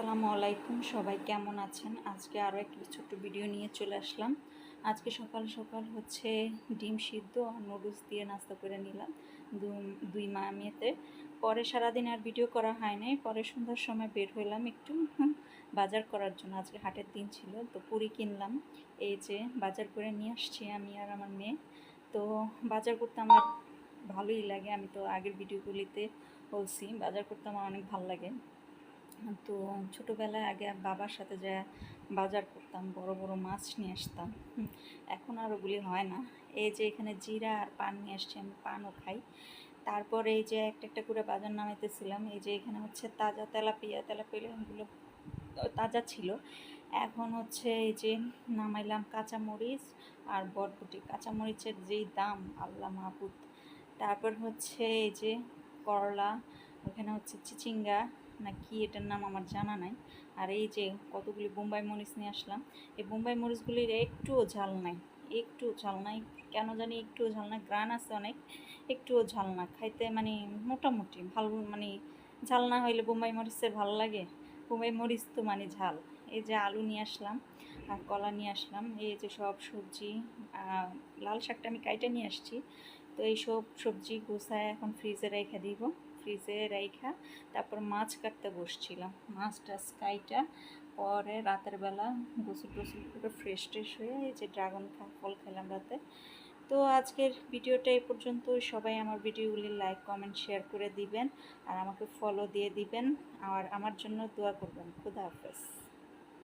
আসসালামু আলাইকুম, সবাই কেমন আছেন? আজকে আরও একটি ছোট্ট ভিডিও নিয়ে চলে আসলাম। আজকে সকাল সকাল হচ্ছে ডিম সিদ্ধ আর নুডলস দিয়ে নাস্তা করে নিলাম দুই মা মেয়েতে পরে সারাদিন আর ভিডিও করা হয় নাই, পরে সন্ধ্যার সময় বের হইলাম একটু বাজার করার জন্য। আজকে হাটের দিন ছিল, তো পুরি কিনলাম। এই যে বাজার করে নিয়ে আসছি আমি আর আমার মেয়ে। তো বাজার করতে আমার ভালোই লাগে, আমি তো আগের ভিডিওগুলিতে বলছি, বাজার করতে আমার অনেক ভালো লাগে। তো ছোটোবেলায় আগে বাবার সাথে যা বাজার করতাম, বড় বড় মাছ নিয়ে আসতাম। এখন আর ওগুলি হয় না। এই যে এখানে জিরা আর পান নিয়ে আসছি, আমি পানও খাই। তারপরে এই যে একটা একটা করে বাজার নামাইতেছিলাম, এই যে এখানে হচ্ছে তাজা তেলাপিয়া তেলাপিয়াগুলো তাজা ছিল। এখন হচ্ছে এই যে নামাইলাম কাঁচামরিচ আর বরবটি। কাঁচামরিচের যেই দাম, আল্লাহ মাহবুদ তারপর হচ্ছে এই যে করলা, ওখানে হচ্ছে চিচিঙ্গা। না কি এটার নাম আমার জানা নাই। আর এই যে কতগুলি বোম্বাই মরিচ নিয়ে আসলাম, এই বোম্বাই মরিচগুলির একটুও ঝাল নাই। একটুও ঝাল নাই। কেন জানি একটুও ঝাল না গ্রান আছে অনেক, একটুও ঝাল না। খাইতে মানে মোটামুটি ভালো মানে ঝাল না হইলে বোম্বাই মরিচের ভালো লাগে। বোম্বাই মরিচ তো মানে ঝাল। এই যে আলু নিয়ে আসলাম আর কলা নিয়ে আসলাম। এই যে সব সবজি লাল শাকটা আমি কাইটে নিয়ে আসছি। তো এই সব সবজি গোছায় এখন ফ্রিজে রেখে দিব। ফ্রিজে রাইখা তারপর মাছ কাটতে বসছিলাম। মাছটা, স্কাইটা কাইটা পরে রাতের বেলা গোসল টোসল করে ফ্রেশ ট্রেশ হয়ে এই যে ড্রাগন ফল খেলাম রাতে। তো আজকের ভিডিওটা এই পর্যন্ত সবাই আমার ভিডিওগুলি লাইক কমেন্ট শেয়ার করে দিবেন আর আমাকে ফলো দিয়ে দিবেন। আর আমার জন্য দোয়া করবেন। খুদা হাফেজ।